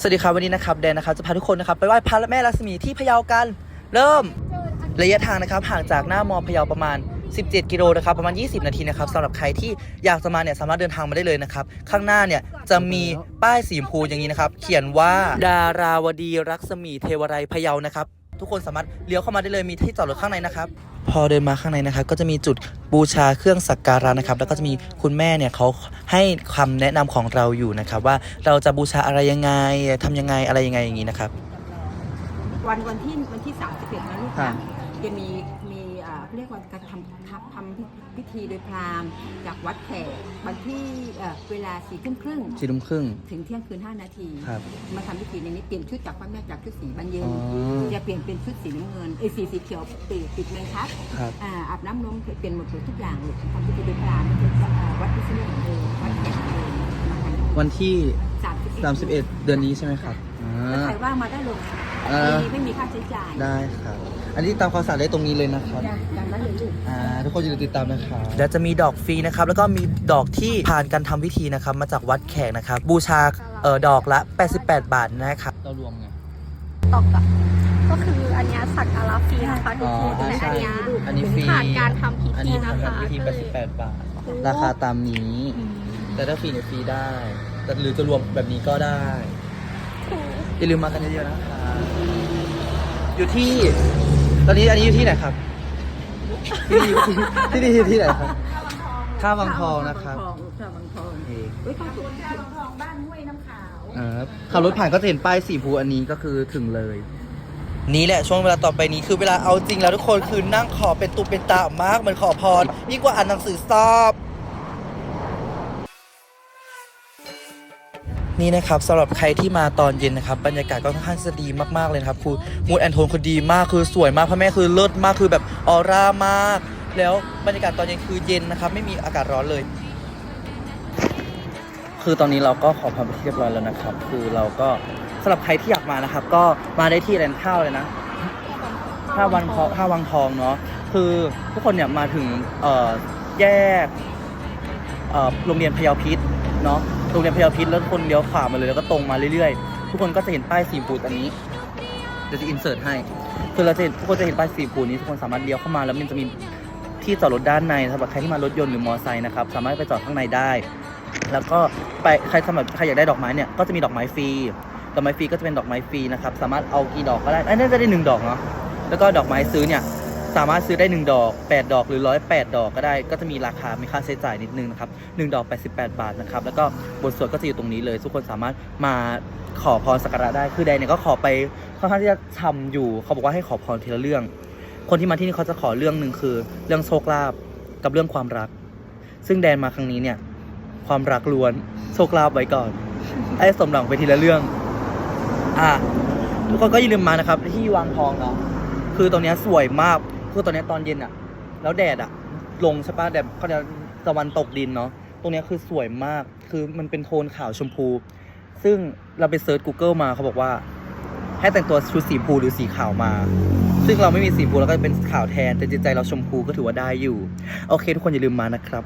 สวัสดีครับวันนี้นะครับแดนนะครับจะพาทุกคนนะครับไปไหว้พระแม่ลักษมีที่พะเยากัน เริ่มระยะทางนะครับห่างจากหน้ามอพะเยาประมาณ 17 กิโลนะครับประมาณ 20 นาทีนะครับสำหรับใครที่อยากจะมาเนี่ยสามารถเดินทางมาได้เลยนะครับข้างหน้าเนี่ยจะมีป้ายสีชมพูอย่างนี้นะครับเขียนว่าดาราวดีรักษมีเทวไรพะเยานะครับ ทุกคนสามารถเลี้ยวเข้ามาได้เลยมีที่จอดรถข้างในนะครับ พอเดินมาข้างในนะครับก็จะมีจุดบูชาเครื่องสักการะนะครับ แล้วก็จะมีคุณแม่เนี่ยเขาให้คำแนะนำของเราอยู่นะครับ ว่าเราจะบูชาอะไรยังไงทำยังไงอะไรยังไงอย่างนี้นะครับ วันวันที่วันที่31นะลูกครันะบจะมีมีอ่า เขาเรียกว่าการทำทำทำพิธีโดยพราหมณ์จากวัดแขกวันที่เอ่อเวลาสี่ทุ่มครึ่งสี่ทุ่มครึ่ง ถึงเที่ยงคืน5นาทีครับมาทำพิธีในนี้เปลี่ยนชุดจากพระแม่จากชุดสีบานเย็อ๋นอจะเปลี่ยนเป็นชุดสีน้ำเงินเอ้ยสีสีเขียวปิดปิดเมนทัศครับ อ่าอาบน้ำนมเปลี่ยนหมดทุกอย่างเลยทำพิธีโดยพราหมณ์อ่าวัดพิษณุโลกเลยวัดแขกเลยมาทำวันที่31 31 เดือนนี้ใช่ไหมครับอ่ถ้าาใครว่างมาได้เลย เอ่อไม่ไม่มีค่าใช้จ่ายได้ครับ อันนี้ตามความสะดวกได้ตรงนี้เลยนะครับ จ้ะจำได้เลยลูก อ่า ทุกคนอย่าลืมติดตามนะครับ เดี๋ยวจะมีดอกฟรีนะครับ แล้วก็มีดอกที่ผ่านการทำพิธีนะครับ มาจากวัดแขกนะครับ บูชาเอ่อดอกละ 88 บาทนะครับ เรารวมไง ตอกอะก็คืออันเนี้ยสักการะฟรีนะคะทุกคนอ๋อแต่อันเนี้ยอันนี้ฟรี ผ่านการทำพิอันธีนี้นะทำคะพิธีก็เลย88 บาทโอ้ราคาตามนี้ แต่ถ้าฟรีเนี่ยฟรีได้ แต่หรือจะรวมแบบนี้ก็ได้ อย่าลืมมากันเยอะๆนะครับอยู่ที่ ตอนนี้อันนี้อยู่ที่ไหนครับ ที่นี่อยู่ที่ที่นี่อยู่ที่ไหนครับ ท่าวังทองนะครับท่าวังทองโอเคเฮ้ยท่าวังทองอ่าขับรถผ่านก็จะเห็นป้ายสีภูอันนี้ก็คือถึงเลย นี่แหละช่วงเวลาต่อไปนี้คือเวลาเอาจริงแล้วทุกคนคือนั่งขอเป็นตุเป็นตามากเหมือนขอพรยิ่งกว่าอ่านหนังสือสอบ นี่นะครับสำหรับใครที่มาตอนเย็นนะครับบรรยากาศก็ค่อนข้างจะดีมากๆเลยนะครับคือมูดแอนโทนคือดีมากคือสวยมากพระแม่คือเลิศมากคือแบบออร่ามาก แล้วบรรยากาศตอนเย็นคือเย็นนะครับ ไม่มีอากาศร้อนเลย คือตอนนี้เราก็ขอพรไปที่เรียบร้อยแล้วนะครับ คือเราก็สำหรับใครที่อยากมานะครับ ก็มาได้ที่แรนข้าวเลยนะท่าวันทองท่าวังทองเนาะคือทุกคนเนี่ยมาถึงแยกโรงเรียนพยาพิษเนาะ โรงเรียนพยาพิษแล้วคนเลี้ยวขวามาเลยแล้วก็ตรงมาเรื่อยๆ ทุกคนก็จะเห็นป้ายสีฟูดอันนี้เดี๋ยวจะอินเสิร์ตให้คือเราจะเห็นทุกคนจะเห็นป้ายสีฟูดนี้ทุกคนสามารถเลี้ยวเข้ามาแล้วมันจะมีที่จอดรถด้านในสำหรับใครที่มารถยนต์หรือมอเตอร์ไซค์นะครับสามารถไปจอดข้างในได้ แล้วก็ไปใครสมัครใครอยากได้ดอกไม้เนี่ยก็จะมีดอกไม้ฟรีดอกไม้ฟรีก็จะเป็นดอกไม้ฟรีนะครับสามารถเอากี่ดอกก็ได้อันนี้จะได้หนึ่งดอกเนาะแล้วก็ดอกไม้ซื้อเนี่ย สามารถซื้อได้หนึ่งดอกแปดดอกหรือร้อยแปดดอกก็ได้ ก็จะมีราคา มีค่าใช้จ่ายนิดนึงนะครับหนึ่งดอก 88 บาทนะครับ แล้วก็บทสวดก็จะอยู่ตรงนี้เลย ทุกคนสามารถมาขอพรสักการะได้ คือแดนเนี่ยก็ขอไปค่อนข้างที่จะทำอยู่ เขาบอกว่าให้ขอพรทีละเรื่อง คนที่มาที่นี่เขาจะขอเรื่องหนึ่งคือ เรื่องโชคลาภกับเรื่องความรัก ซึ่งแดนมาครั้งนี้เนี่ย ความรักล้วน โชคลาภไว้ก่อนให้สมหวังไปทีละเรื่อง อะ ทุกคนก็อย่าลืมมานะครับที่วางทองเนาะคือตรงนี้สวยมาก คือตอนนี้ตอนเย็นอะแล้วแดดอะลงใช่ปะแดดเขาจะตะวันตกดินเนาะตรงนี้คือสวยมากคือมันเป็นโทนขาวชมพู ซึ่งเราไปเซิร์ช Google มาเขาบอกว่า ให้แต่งตัวชุดสีพูหรือสีขาวมา ซึ่งเราไม่มีสีพูแล้วก็เป็นขาวแทนแต่จิตใจเราชมพูก็ถือว่าได้อยู่ โอเค ทุกคนอย่าลืมมานะครับ